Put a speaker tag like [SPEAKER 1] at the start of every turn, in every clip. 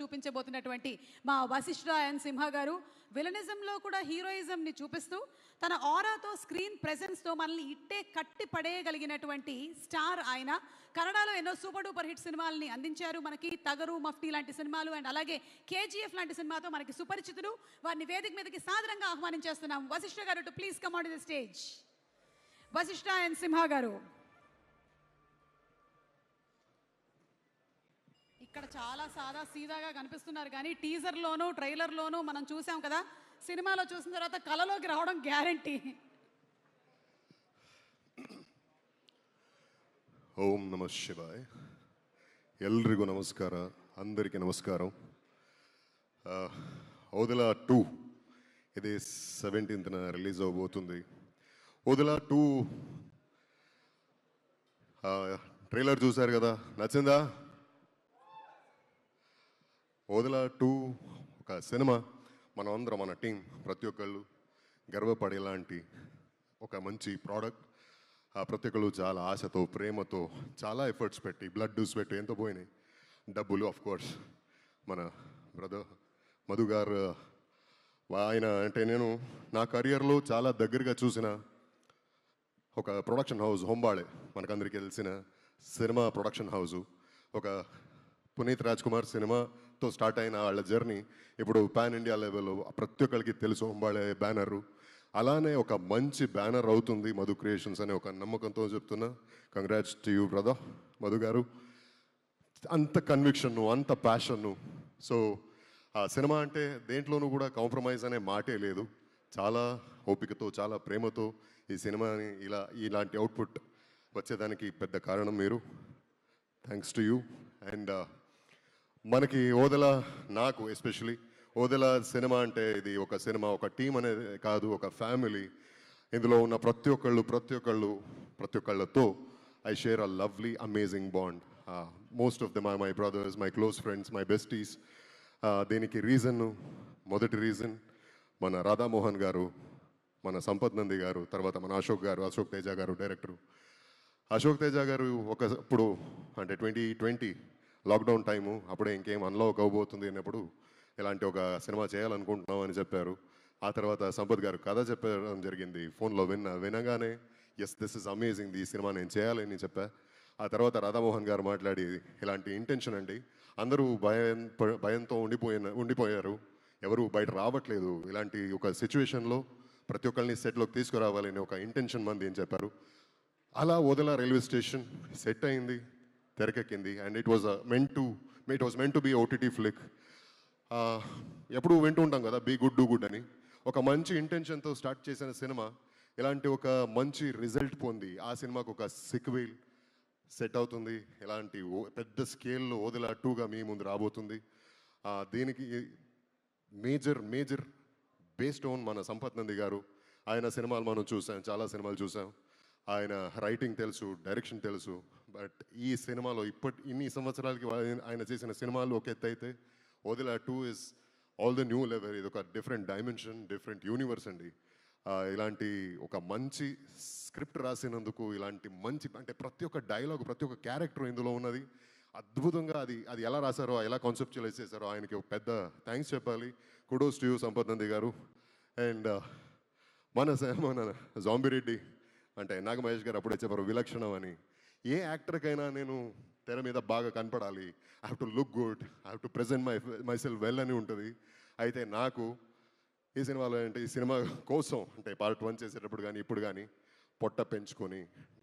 [SPEAKER 1] చూపించబోతున్నటువంటి మా వశిష్ఠ అండ్ సింహ గారు విలనిజంలో కూడా హీరోయిజంని చూపిస్తూ తన ఆరాతో స్క్రీన్ ప్రెజెన్స్తో మనల్ని ఇట్టే కట్టి పడేయగలిగినటువంటి స్టార్ ఆయన. కన్నడలో ఎన్నో సూపర్ డూపర్ హిట్ సినిమాలని అందించారు. మనకి తగరు మఫ్టీ లాంటి సినిమాలు అండ్ అలాగే కేజీఎఫ్ లాంటి సినిమాతో మనకి సుపరిచితులు. వారిని వేదిక మీదకి సాదరంగా ఆహ్వానించేస్తున్నాం. వశిష్ఠ గారు to please come on the stage Vasishta and Simha గారు. ఇక్కడ చాలా సాదా సీదాగా కనిపిస్తున్నారు కానీ టీజర్లోను ట్రైలర్లోను మనం చూసాం కదా సినిమాలో చూసిన తర్వాత కళలోకి రావడం గ్యారంటీ
[SPEAKER 2] ಓಂ ನಮ ಶಿವಾಯ್ ಎಲ್ರಿಗೂ ನಮಸ್ಕಾರ అందరికీ నమస్కారం ఓదలా టూ ఇది సెవెంటీన్త్న రిలీజ్ అవబోతుంది ఓదలా టూ ట్రైలర్ చూశారు కదా నచ్చిందా ఓదల టూ ఒక సినిమా మనం అందరం మన టీం ప్రతి ఒక్కళ్ళు గర్వపడేలాంటి ఒక మంచి ప్రోడక్ట్ ఆ ప్రతి ఒక్కళ్ళు చాలా ఆశతో ప్రేమతో చాలా ఎఫర్ట్స్ పెట్టి బ్లడ్ స్వెట్ ఎంతో పోయినాయి. డబ్బులు ఆఫ్ కోర్స్ మన బ్రదర్ మధు గారు ఆయన అంటే నేను నా కెరియర్లో చాలా దగ్గరగా చూసిన ఒక ప్రొడక్షన్ హౌస్ హొంబాళే మనకందరికీ తెలిసిన సినిమా ప్రొడక్షన్ హౌజు ఒక పునీత్ రాజ్ కుమార్ సినిమాతో స్టార్ట్ అయిన వాళ్ళ జర్నీ ఇప్పుడు పాన్ ఇండియా లెవెల్లో ప్రతి ఒక్కరికి తెలుసు హొంబాళే బ్యానరు. అలానే ఒక మంచి బ్యానర్ అవుతుంది మధు క్రియేషన్స్ అనే ఒక నమ్మకంతో చెప్తున్నా. Congrats to you brother Madhu గారు అంత కన్విక్షన్ను అంత ప్యాషన్ను సో ఆ సినిమా అంటే దేంట్లోనూ కూడా కాంప్రమైజ్ అనే మాటే లేదు. చాలా ఓపికతో చాలా ప్రేమతో ఈ సినిమాని ఇలా ఇలాంటి అవుట్పుట్ వచ్చేదానికి పెద్ద కారణం మీరు. థ్యాంక్స్ టు యూ అండ్ మనకి ఓదల నాకు ఎస్పెషలీ ఓదెల సినిమా అంటే ఇది ఒక సినిమా ఒక టీం అనేది కాదు ఒక ఫ్యామిలీ. ఇందులో ఉన్న ప్రతి ఒక్కళ్ళు ప్రతి ఒక్కళ్ళు ప్రతి ఒక్కళ్ళతో I share a lovely amazing bond. Most of them are my brothers my close friends my besties. దీనికి రీజన్ మొదటి రీజన్ మన రాధామోహన్ గారు మన సంపత్ నంది గారు తర్వాత మన అశోక్ గారు అశోక్ తేజ గారు డైరెక్టరు. అశోక్ తేజ గారు ఒకప్పుడు అంటే ట్వంటీ ట్వంటీ లాక్డౌన్ టైము అప్పుడే ఇంకేం అన్లాక్ అవబోతుంది అన్నప్పుడు ఇలాంటి ఒక సినిమా చేయాలనుకుంటున్నాం అని చెప్పారు. ఆ తర్వాత సంపత్ గారు కథ చెప్పడం జరిగింది. ఫోన్లో విన్న వినగానే ఎస్ దిస్ ఇస్ అమేజింగ్ ఈ సినిమా నేను చేయాలని చెప్పా. ఆ తర్వాత రాధామోహన్ గారు మాట్లాడి ఇలాంటి ఇంటెన్షన్ అండి. అందరూ భయం భయంతో ఉండిపోయిన ఉండిపోయారు. ఎవరు బయట రావట్లేదు. ఇలాంటి ఒక సిచ్యువేషన్లో ప్రతి ఒక్కరిని సెట్లోకి తీసుకురావాలని ఒక ఇంటెన్షన్ మంది ఏం చెప్పారు. అలా వదల రైల్వే స్టేషన్ సెట్ అయింది. తెరకెక్కింది. And it was meant to it was meant to be OTT flick ఎప్పుడు వింటూ ఉంటాం కదా బీ గుడ్ డూ గుడ్ అని. ఒక మంచి ఇంటెన్షన్తో స్టార్ట్ చేసిన సినిమా ఇలాంటి ఒక మంచి రిజల్ట్ పొంది ఆ సినిమాకు ఒక సిక్వీల్ సెట్ అవుతుంది. ఇలాంటి ఓ- పెద్ద స్కేల్లో ఓదిలా టూగా మీ ముందు రాబోతుంది. దీనికి మేజర్ మేజర్ బేస్డ్ ఓన్ మన సంపత్ నంది గారు ఆయన సినిమాలు మనం చూసాం చాలా సినిమాలు చూసాం. ఆయన రైటింగ్ తెలుసు డైరెక్షన్ తెలుసు. బట్ ఈ సినిమాలో ఇప్పటి ఇన్ని సంవత్సరాలకి ఆయన- ఆయన చేసిన సినిమాలు ఒక ఎత్తు అయితే Odela two is all the new level ఇది ఒక డిఫరెంట్ డైమెన్షన్ డిఫరెంట్ యూనివర్స్ అండి. ఇలాంటి ఒక మంచి స్క్రిప్ట్ రాసినందుకు ఇలాంటి మంచి అంటే ప్రతి ఒక్క డైలాగ్ ప్రతి ఒక్క క్యారెక్టర్ ఇందులో ఉన్నది. అద్భుతంగా అది అది ఎలా రాశారో ఎలా కాన్సెప్చువలైజ్ చేశారో ఆయనకి ఒక పెద్ద థ్యాంక్స్ చెప్పాలి. Kudos to you Sampath Nandi గారు. అండ్ uh, మన మన జాంబిరెడ్డి అంటే నాగమహేష్ గారు అప్పుడే చెప్పారు విలక్షణం అని. ఏ యాక్టర్కైనా నేను తెర మీద బాగా కనపడాలి. I have to look good I have to present my myself well అని ఉంటుంది. అయితే నాకు ఈ సినిమాలో అంటే ఈ సినిమా కోసం అంటే పార్ట్ వన్ చేసేటప్పుడు కానీ ఇప్పుడు కానీ పొట్ట పెంచుకొని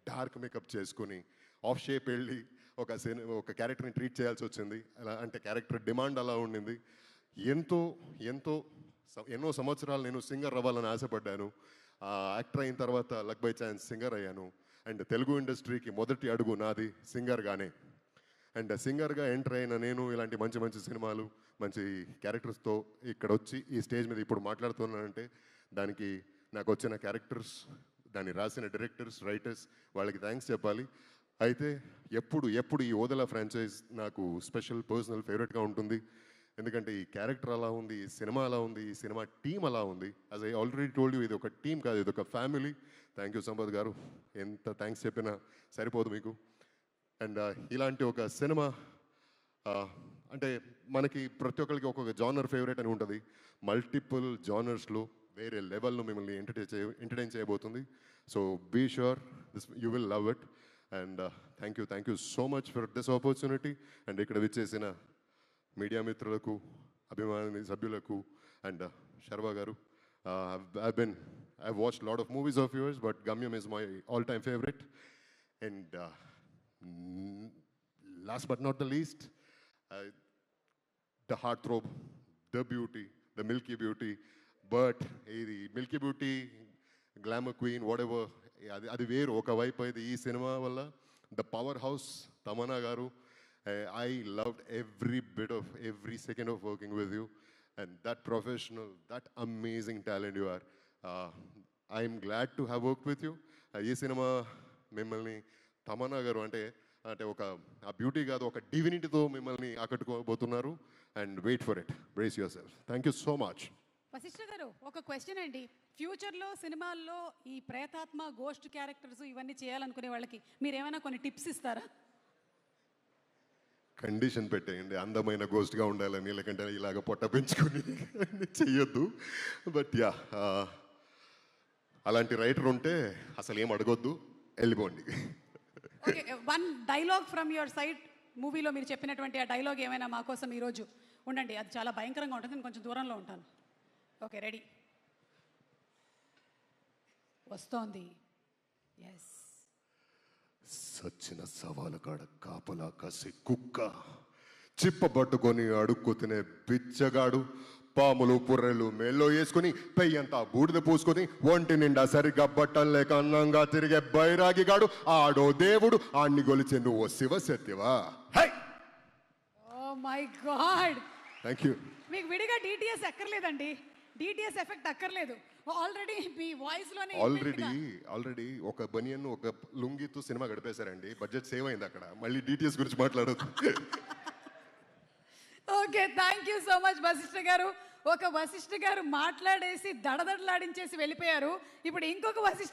[SPEAKER 2] డార్క్ మేకప్ చేసుకొని ఆఫ్ షేప్ వెళ్ళి ఒక సినిమా ఒక క్యారెక్టర్ని ట్రీట్ చేయాల్సి వచ్చింది. అలా అంటే క్యారెక్టర్ డిమాండ్ అలా ఉండింది. ఎంతో ఎంతో ఎన్నో సంవత్సరాలు నేను సింగర్ అవ్వాలని ఆశపడ్డాను. ఆ యాక్టర్ అయిన తర్వాత లక్ బై ఛాన్స్ సింగర్ అయ్యాను. అండ్ తెలుగు ఇండస్ట్రీకి మొదటి అడుగు నాది సింగర్గానే. అండ్ సింగర్గా ఎంటర్ అయిన నేను ఇలాంటి మంచి మంచి సినిమాలు మంచి క్యారెక్టర్స్తో ఇక్కడ వచ్చి ఈ స్టేజ్ మీద ఇప్పుడు మాట్లాడుతున్నానంటే దానికి నాకు వచ్చిన క్యారెక్టర్స్ దాన్ని రాసిన డైరెక్టర్స్ రైటర్స్ వాళ్ళకి థ్యాంక్స్ చెప్పాలి. అయితే ఎప్పుడు ఎప్పుడు ఈ ఓదల ఫ్రాంచైజ్ నాకు స్పెషల్ పర్సనల్ ఫేవరెట్గా ఉంటుంది. ఎందుకంటే ఈ క్యారెక్టర్ అలా ఉంది ఈ సినిమా అలా ఉంది ఈ సినిమా టీం అలా ఉంది. As I already told you ఇది ఒక టీం కాదు ఇది ఒక ఫ్యామిలీ. థ్యాంక్ యూ సంపత్ గారు. ఎంత థ్యాంక్స్ చెప్పినా సరిపోదు మీకు. అండ్ uh, ఇలాంటి ఒక సినిమా అంటే మనకి ప్రతి ఒక్కరికి ఒక్కొక్క జానర్ ఫేవరెట్ అని ఉంటుంది. మల్టిపుల్ జానర్స్లో వేరే లెవెల్లో మిమ్మల్ని ఎంటర్టైన్ చే ఎంటర్టైన్ చేయబోతుంది. So be sure this you will love it and thank you thank you so much for this opportunity and ఇక్కడ విచ్చేసిన మీడియా మిత్రులకు అభిమాని సభ్యులకు అండ్ శర్వా గారు I been I watch lot of movies of yours but Gamyam is my all time favourite and last but not the least the heartthrob the beauty the milky beauty but ఇది milky beauty glamour queen whatever అది అది వేరు. ఒకవైపు అయితే ఈ cinema వల్ల the power house Tamannaah గారు I loved every bit of every second of working with you and that professional that amazing talent you are I'm glad to have work with you ఈ cinema మిమ్మల్ని తమన్నా గారు అంటే అంటే ఒక ఆ beauty కాదు ఒక డివినిటీతో మిమ్మల్ని ఆకట్టుకోబోతున్నారు. And wait for it brace your self thank you so much
[SPEAKER 1] Vasishta గారు ఒక క్వశ్చన్ అండి. ఫ్యూచర్లో సినిమాల్లో ఈ ప్రేతాత్మ గోస్ట్ క్యారెక్టర్స్ ఇవన్నీ చేయాలనుకునే వాళ్ళకి మీరు ఏమైనా కొన్ని టిప్స్ ఇస్తారా?
[SPEAKER 2] కండిషన్ పెట్టేయండి. అందమైన గోస్ట్గా ఉండాలని లేకంటే ఇలాగ పొట్ట పెంచుకొని చెయ్యొద్దు. బట్ యా అలాంటి రైటర్ ఉంటే అసలు ఏం అడగొద్దు. వెళ్ళిపోండి.
[SPEAKER 1] Okay one dialogue from your side మూవీలో మీరు చెప్పినటువంటి ఆ డైలాగ్ ఏమైనా మా కోసం ఈరోజు ఉండండి. అది చాలా భయంకరంగా ఉంటుంది నేను కొంచెం దూరంలో ఉంటాను. ఓకే రెడీ వస్తోంది. ఎస్
[SPEAKER 2] సచ్చిన సవాల కాడ కాపలా కాసి కుక్క చిప్ప పట్టుకొని అడుక్కు తినే బిచ్చగాడు పాములు పుర్రెలు మేల్లో వేసుకుని పెయ్యంతా బూడిద పూసుకొని ఒంటి నిండా సరిగ్గా బట్టలు లేక అన్నంగా తిరిగే బైరాగిగాడు. ఆడో దేవుడు ఆణ్ణి గొలిచే నువ్వు Shiva సత్యవా
[SPEAKER 1] hi my god!
[SPEAKER 2] Thank you
[SPEAKER 1] మీకు విడిగా డిటిఎస్ ఎక్కర్లేదండి. డిటిఎస్ ఎఫెక్ట్ అక్కర్లేదు. ఆల్రెడీ మీ వాయిస్లోనే
[SPEAKER 2] ఆల్రెడీ ఆల్రెడీ ఒక బనియన్ ఒక లుంగితో సినిమా గడిపేశారండి. బడ్జెట్ సేవ్ అయింది అక్కడ మళ్ళీ డిటిఎస్ గురించి మాట్లాడొద్దు.
[SPEAKER 1] Okay thank you so much Vasishta గారు. ఒక వశిష్ఠ గారు మాట్లాడేసి దడదడలాడించేసి వెళ్ళిపోయారు. ఇప్పుడు ఇంకొక వశిష్ఠ